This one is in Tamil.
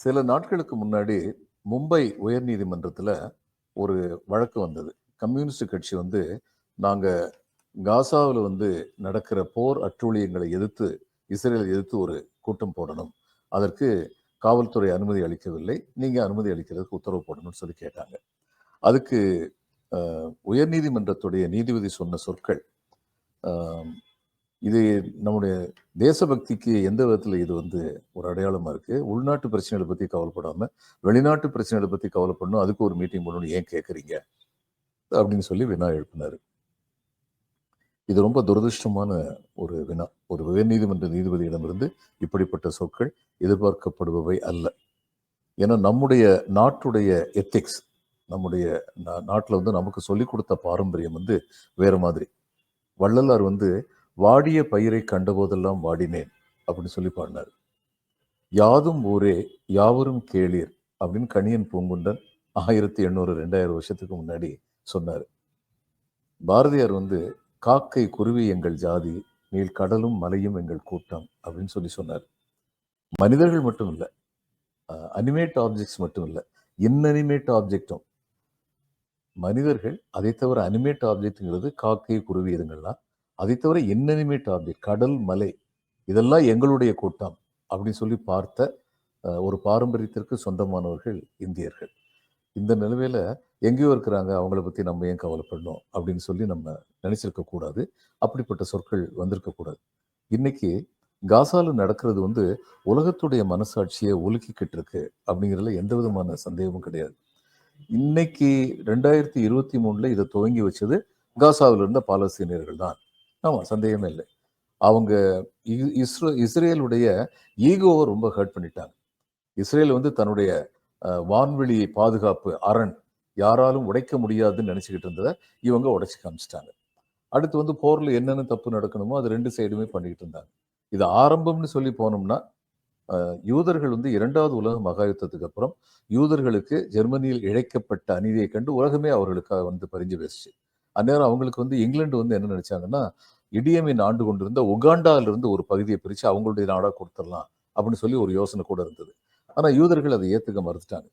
சில நாட்களுக்கு முன்னாடி மும்பை உயர்நீதிமன்றத்தில் ஒரு வழக்கு வந்தது. கம்யூனிஸ்ட் கட்சி வந்து, நாங்கள் காசாவில் வந்து நடக்கிற போர் அட்டூழியங்களை எதிர்த்து, இஸ்ரேலை எதிர்த்து ஒரு கூட்டம் போடணும். அதற்கு காவல்துறை அனுமதி அளிக்கவில்லை. நீங்கள் அனுமதி அளிக்கிறதுக்கு உத்தரவு போடணும்னு சொல்லி கேட்டாங்க. அதுக்கு உயர்நீதிமன்றத்துடைய நீதிபதி சொன்ன சொற்கள், இது நம்முடைய தேசபக்திக்கு எந்த விதத்தில் இது வந்து ஒரு அடையாளமா இருக்கு. உள்நாட்டு பிரச்சனைகளை பற்றி கவலைப்படாமல் வெளிநாட்டு பிரச்சனைகளை பற்றி கவலைப்படணும். அதுக்கு ஒரு மீட்டிங் போடணும்னு ஏன் கேட்குறீங்க அப்படின்னு சொல்லி வினா எழுப்பினார் இது ரொம்ப துரதிர்ஷ்டமான ஒரு வினா. ஒரு உயர்நீதிமன்ற நீதிபதியிடமிருந்து இப்படிப்பட்ட சொற்கள் எதிர்பார்க்கப்படுபவை அல்ல. ஏன்னா நம்முடைய நாட்டுடைய எத்திக்ஸ், நம்முடைய நா வந்து நமக்கு சொல்லிக் கொடுத்த பாரம்பரியம் வந்து வேற மாதிரி. வள்ளலார் வந்து, "வாடிய பயிரைக் கண்டபோதெல்லாம் வாடினேன்" அப்படின்னு சொல்லி பாடினார். "யாதும் ஊரே யாவரும் கேளீர்" அப்படின்னு கணியன் பூங்குண்டன் ஆயிரத்தி எண்ணூறு ரெண்டாயிரம் வருஷத்துக்கு முன்னாடி சொன்னார். பாரதியார் வந்து, "காக்கை, குருவி எங்கள் ஜாதி, நீள் கடலும் மலையும் எங்கள் கூட்டம்" அப்படின்னு சொல்லி சொன்னார். மனிதர்கள் மட்டும் இல்லை அனிமேட் ஆப்ஜெக்ட்ஸ் மட்டும் இல்லை இன்அனிமேட் ஆப்ஜெக்டும். மனிதர்கள், அதை தவிர அனிமேட் ஆப்ஜெக்ட்ங்கிறது காக்கை, குருவி இதுங்கள்லாம் அதை தவிர இன்அனிமேட் ஆப்ஜெக்ட் கடல், மலை இதெல்லாம் எங்களுடைய கூட்டம் அப்படின்னு சொல்லி பார்த்த ஒரு பாரம்பரியத்திற்கு சொந்தமானவர்கள் இந்தியர்கள். இந்த நிலைமையில எங்கேயோ இருக்கிறாங்க, அவங்கள பற்றி நம்ம ஏன் கவலைப்படணும்? அப்படின்னு சொல்லி நம்ம நினச்சிருக்கக்கூடாது அப்படிப்பட்ட சொற்கள் வந்திருக்கக்கூடாது இன்னைக்கு காசால நடக்கிறது வந்து உலகத்துடைய மனசாட்சியை ஒலுக்கிக்கிட்டு இருக்கு அப்படிங்கிறதுல எந்த விதமான சந்தேகமும் கிடையாது. இன்னைக்கு ரெண்டாயிரத்தி இருபத்தி மூணில் இதை துவங்கி வச்சது காசாவில் இருந்த பாலஸ்தீனியர்கள் தான். ஆமாம் சந்தேகமே இல்லை. அவங்க இ இஸ்ரோ இஸ்ரேலுடைய ஈகோவை ரொம்ப ஹர்ட் பண்ணிட்டாங்க. இஸ்ரேல் வந்து தன்னுடைய வான்வெளி பாதுகாப்பு அரண் யாராலும் உடைக்க முடியாதுன்னு நினச்சிக்கிட்டு இருந்ததை இவங்க உடைச்சி காமிச்சிட்டாங்க அடுத்து வந்து போரில் என்னென்ன தப்பு நடக்கணுமோ, அது ரெண்டு சைடுமே பண்ணிக்கிட்டு இருந்தாங்க. இது ஆரம்பம்னு சொல்லி போனோம்னா, யூதர்கள் வந்து இரண்டாவது உலக மகாயுத்தத்துக்கு அப்புறம், யூதர்களுக்கு ஜெர்மனியில் இழைக்கப்பட்ட அநீதியை கண்டு உலகமே அவர்களுக்காக வந்து பரிஞ்சு பேசுச்சு. அந்நேரம் அவங்களுக்கு வந்து இங்கிலாந்து வந்து என்ன நினைச்சாங்கன்னா, இடியமின் ஆண்டு கொண்டிருந்த உகாண்டாவிலிருந்து ஒரு பகுதியை பிரிச்சு அவங்களுடைய நாடா கொடுத்துடலாம் அப்படின்னு சொல்லி ஒரு யோசனை கூட இருந்தது. ஆனா யூதர்கள் அதை ஏத்துக்க மறுத்துட்டாங்க.